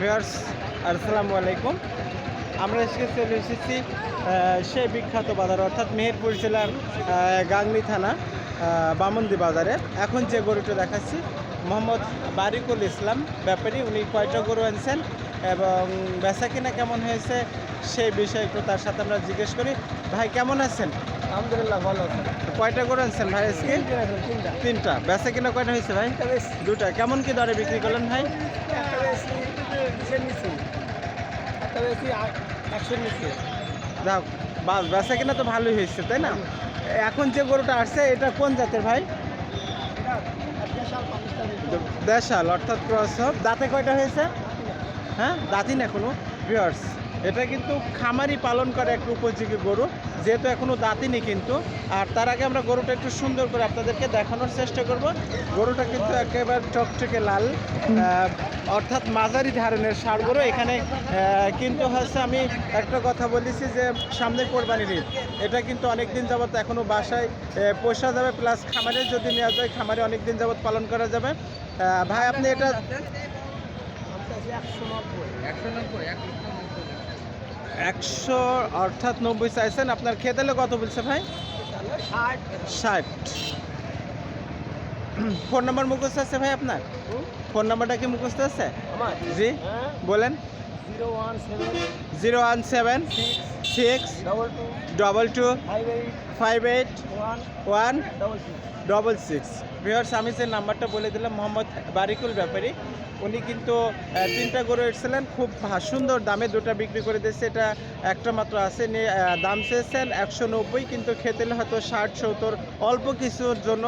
Viewers, আসসালামু আলাইকুম। আমরা আজকে চলে এসেছি সেই বিখ্যাত বাজার, অর্থাৎ মেহেরপুর জেলার গাংনী থানা বামন্দি বাজারে। এখন যে গরুটা দেখাচ্ছি, মোহাম্মদ বারিকুল ইসলাম, ব্যাপারী, উনি কয়টা গরু আনছেন এবং বেচা কিনা কেমন হয়েছে, সেই বিষয়ে একটু তার সাথে আমরা জিজ্ঞেস করি। ভাই, কেমন আছেন? আলহামদুলিল্লাহ ভালো আছে। কয়টা গরু আনছেন ভাই আজকে? তিনটা তিনটা। বেচা কিনা কয়টা হয়েছে ভাই? দুটা। কেমন কি দরে বিক্রি করলেন ভাই? যাক বাস বেচা কিনা তো ভালোই হয়েছে তাই না? এখন যে গরুটা আসছে এটা কোন জাতের ভাই? দেশাল অর্থাৎ ক্রস দাঁতে কয়টা হয়েছে? হ্যাঁ দাঁতিন এখনও। ভিওর্স এটা কিন্তু খামারি পালন করে একটা উপযোগী গরু, যেহেতু এখনও দাঁতিনি কিন্তু। আর তার আগে আমরা গরুটা একটু সুন্দর করে আপনাদেরকে দেখানোর চেষ্টা করব। গরুটা কিন্তু একেবারে চকচকে লাল অর্থাৎ মাঝারি ধরনের সার গরু। এখানে কিন্তু হচ্ছে আমি একটা কথা বলেছি যে সামনে কোরবানির ঈদ। এটা কিন্তু অনেক দিন যাবত এখনও বাসায় পোষা যাবে প্লাস খামারে যদি নেওয়া যায়, খামারে অনেক দিন যাবত পালন করা যাবে। ভাই, আপনি এটা একশো নব্বই একশো নব্বই একশো অর্থাৎ নব্বই চাইছেন। আপনার খেতেলে কত বলছে ভাই? ষাট। ষাট ফোন নাম্বার মুখস্থ আছে ভাই আপনার? ফোন নাম্বারটা কি মুখস্থ আছে? জি হ্যাঁ। বলেন। Zero one seven zero one seven six double two five eight one double six আমি যে নাম্বারটা বলে দিলাম মোহাম্মদ বারিকুল ব্যাপারী। উনি কিন্তু তিনটা গরু এসেছিলেন খুব সুন্দর দামে দুটা বিক্রি করে দিয়েছে। এটা একটা মাত্র আছে নিয়ে দাম চেয়েছেন একশো নব্বই কিন্তু খেতে হলে হয়তো ষাট সত্তর অল্প কিছুর জন্য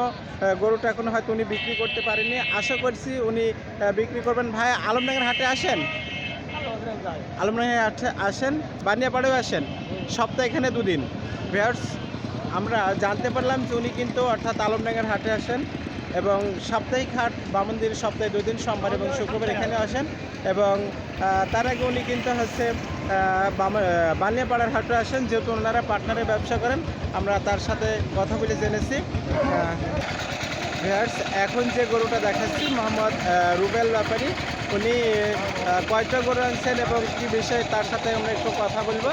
গরুটা এখনও হয়তো উনি বিক্রি করতে পারেনি আশা করছি উনি বিক্রি করবেন। ভাই আলমডাঙ্গার হাটে আসেন? আলমডাঙ্গার হাটে আসেন বানিয়াপাড়েও আসেন সপ্তাহে এখানে দুদিন। ভিয়ার্স আমরা জানতে পারলাম যে উনি কিন্তু অর্থাৎ আলমডাঙ্গার হাটে আসেন এবং সাপ্তাহিক হাট বামন্দির সপ্তাহে দুদিন সোমবার এবং শুক্রবার এখানে আসেন এবং তার আগে উনি কিন্তু হচ্ছে বানিয়াপাড়ার হাটে আসেন যেহেতু ওনারা পার্টনারে ব্যবসা করেন আমরা তার সাথে কথা বলে জেনেছি। আহ, ভিউয়ার্স এখন যে গরুটা দেখাচ্ছি মোহাম্মদ রুবেল ব্যাপারী। উনি কয়টা গরু আনছেন এবং কি বিষয়ে তার সাথে আমরা একটু কথা বলব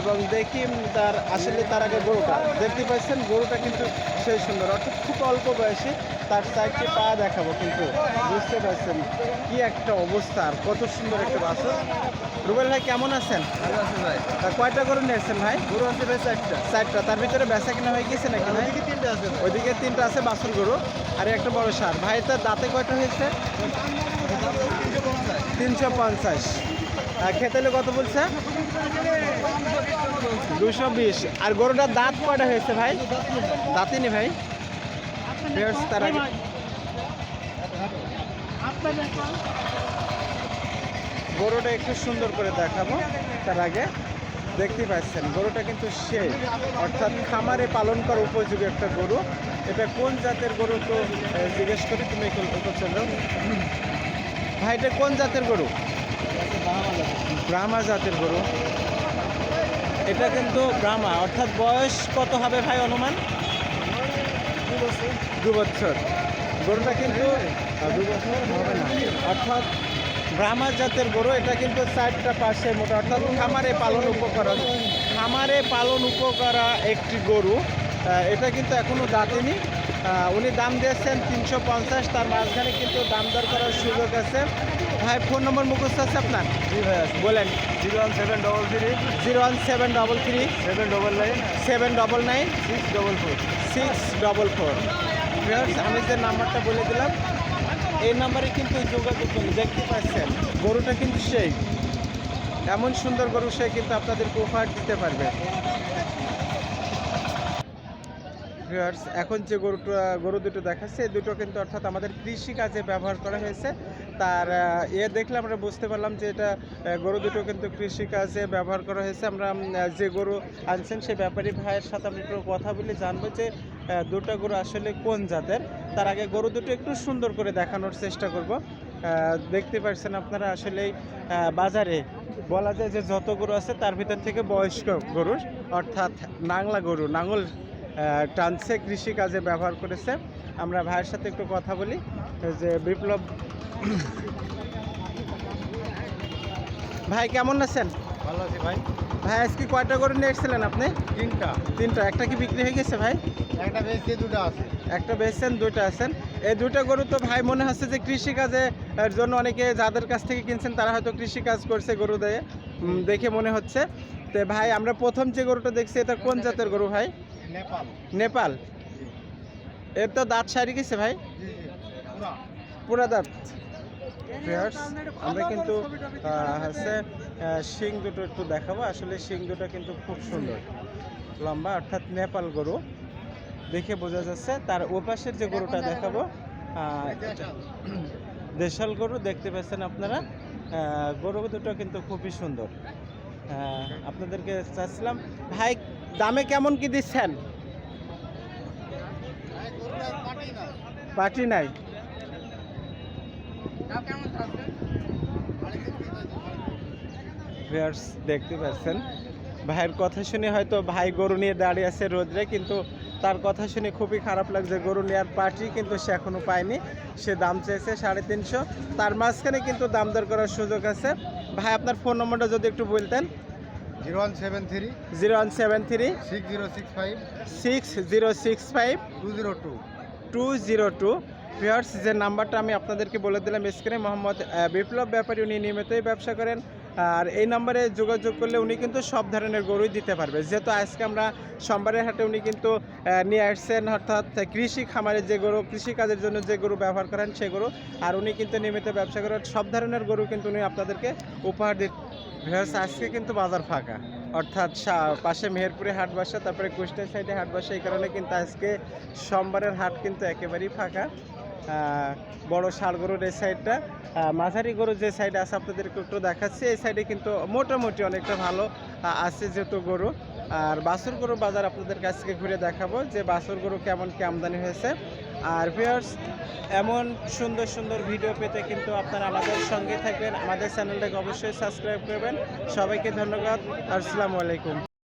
এবং দেখি তার আসলে তার আগে গরুটা। দেখতে পাচ্ছেন গরুটা কিন্তু সেই সুন্দর। অর্থাৎ খুব অল্প বয়সে তার চারটি পা দেখাবো কিন্তু। বুঝতে পারছেন কি একটা অবস্থা আর কত সুন্দর একটা বাসন রুবেল ভাই কেমন আছেন? ভালো ভাই। কয়টা গরু নিয়েছেন ভাই? গরু আছে বেশ একটা চারটা। তার ভিতরে বেচা কিনা হয়ে গেছে নাকি ভাই? এদিকে তিনটে আছে ওইদিকে তিনটা আছে বাসন গরু। আর একটা বড় সার। ভাই তার দাঁতে কয়টা হয়েছে? তিনশো পঞ্চাশ। খেতেলে কত বলছে? দুশো বিশ। আর গরুটার দাঁত কয়টা হয়েছে ভাই? দাঁতিনি ভাই? তার আগে। গরুটা একটু সুন্দর করে দেখাবো তার আগে। দেখতে পাচ্ছেন, গরুটা কিন্তু সে, অর্থাৎ খামারে পালন করা উপযোগী একটা গরু। এটা কোন জাতের গরু তো জিজ্ঞেস করি তুমি একটু একটু চলো ভাই, এটা কোন জাতের গরু? ব্রাহ্মা জাতের গরু। এটা কিন্তু ব্রাহ্মা। অর্থাৎ বয়স কত হবে ভাই অনুমান? দু বছর। গরুটা কিন্তু দু বছর হবে না অর্থাৎ ব্রাহ্মা জাতের গরু। এটা কিন্তু চারটা পাশে মোটা। অর্থাৎ খামারে পালন উপকরা খামারে পালন উপকরা একটি গরু। এটা কিন্তু এখনও দাঁতেনি। উনি দাম দিয়েছেন তিনশো পঞ্চাশ তার মাঝখানে কিন্তু দাম দর করার সুযোগ আছে। ভাই ফোন নম্বর মুখস্থ আছে আপনার? জি ভাই বলেন। Zero one seven double three. Zero one seven double three. Seven double nine. Seven double nine. Six double four. Six double four. আমি যে নাম্বারটা বলে দিলাম এই নাম্বারে কিন্তু যোগাযোগ করুন দেখতে পাচ্ছেন গরুটা কিন্তু সেই। এমন সুন্দর গরু সে কিন্তু আপনাদেরকে উপহার দিতে পারবে। ভিউয়ার্স এখন যে গরুটা গরু দুটো দেখাচ্ছে এই দুটো কিন্তু অর্থাৎ আমাদের কৃষি কাজে ব্যবহার করা হয়েছে। তার এ দেখলে আমরা বুঝতে পারলাম যে এটা গরু দুটো কিন্তু কৃষি কাজে ব্যবহার করা হয়েছে। আমরা যে গরু আনছেন সেই ব্যাপারী ভাইয়ের সাথে আমরা একটু কথা বলে জানব যে দুটো গরু আসলে কোন জাতের। তার আগে গরু দুটো একটু সুন্দর করে দেখানোর চেষ্টা করব। দেখতে পাচ্ছেন আপনারা আসলেই আহ, বাজারে বলা যায় যে যত গরু আছে তার ভিতর থেকে বয়স্ক গরু অর্থাৎ নাংলা গরু নাঙল টানছে কৃষি কাজে ব্যবহার করেছে। আমরা ভাইয়ের সাথে একটু কথা বলি যে বিপ্লব ভাই কেমন আছেন? ভালো আছি ভাই। ভাই আজকে কয়টা গরু নিয়ে এসেছিলেন আপনি? তিনটা। তিনটা। একটা কি বিক্রি হয়ে গেছে ভাই? একটা বেশি দুটো আছে। একটা বেচছেন দুইটা আছেন। এই দুইটা গরু তো ভাই মনে হচ্ছে যে কৃষিকাজে এর জন্য অনেকে যাদের কাছ থেকে কিনছেন তারা হয়তো কৃষিকাজ করছে গরু দিয়ে দেখে মনে হচ্ছে। তো ভাই আমরা প্রথম যে গরুটা দেখছি এটা কোন জাতের গরু ভাই? নেপাল। নেপাল। এর তো দাঁত সারি গেছে ভাই। পুরা। দাঁত। Viewers, আমরা কিন্তু হচ্ছে শিং দুটো একটু দেখাবো। আসলে শিং দুটো কিন্তু খুব সুন্দর। লম্বা অর্থাৎ নেপাল গরু। দেখে বোঝা যাচ্ছে তার ওপাশের যে গরুটা দেখাবো দেশাল গরু দেখতে পাচ্ছেন আপনারা। গরু দুটো কিন্তু খুবই সুন্দর। আহ, আপনাদেরকে চাচ্ছিলাম ভাই দামে কেমন কি দিচ্ছেন? পার্টি নাই। দেখতে পাচ্ছেন। ভাইয়ের কথা শুনে হয়তো ভাই গরু নিয়ে দাঁড়িয়ে আছে রোদ্রে, কিন্তু তার কথা শুনে খুবই খারাপ লাগছে। গরু নেওয়ার পার্টি কিন্তু সে এখনও পায়নি। সে দাম চেয়েছে সাড়ে তিনশো। তার মাঝখানে কিন্তু দাম দর করার সুযোগ আছে। ভাই, আপনার ফোন নম্বরটা যদি একটু বলতেন। Zero one seven three zero one seven three six zero six five six zero six five two zero two. Two zero two. যে নাম্বারটা আমি আপনাদেরকে বলে দিলাম স্ক্রিনে মোহাম্মদ বিপ্লব ব্যাপারী উনি নিয়মিতই ব্যবসা করেন। আর এই নাম্বারে যোগাযোগ করলে উনি কিন্তু সব ধরনের গরুই দিতে পারবে। যেহেতু আজকে আমরা সোমবারের হাটে উনি কিন্তু নিয়ে আসছেন অর্থাৎ কৃষি খামারে যে গরু কৃষি কাজের জন্য যে গরু ব্যবহার করেন সে গরু আর উনি কিন্তু নিয়মিত ব্যবসা করেন সব ধরনের গরু কিন্তু উনি আপনাদেরকে উপহার দিতে ভিউয়ার্স আজকে কিন্তু বাজার ফাঁকা। অর্থাৎ পাশে মেহেরপুরে হাট বসে, তারপরে কুষ্টিয়া সাইডে হাট বসে, এই কারণে কিন্তু আজকে সোমবারের হাট কিন্তু একেবারেই ফাঁকা। বড় ষাড় গরুর এই সাইডটা মাঝারি গরু যে সাইডে আছে, আপনাদেরকে একটু দেখাচ্ছি। এই সাইডে কিন্তু মোটামুটি অনেকটা ভালো আছে যেহেতু গরু। আর বাছুর গরু বাজার আপনাদের কাছ থেকে ঘুরে দেখাবো যে বাছুর গরু কেমন কি আমদানি হয়েছে। আর ভিউয়ার্স এমন সুন্দর সুন্দর ভিডিও পেতে কিন্তু আপনারা আমাদের সঙ্গে থাকবেন। আমাদের চ্যানেলটাকে অবশ্যই সাবস্ক্রাইব করবেন। সবাইকে ধন্যবাদ। আসসালামু আলাইকুম।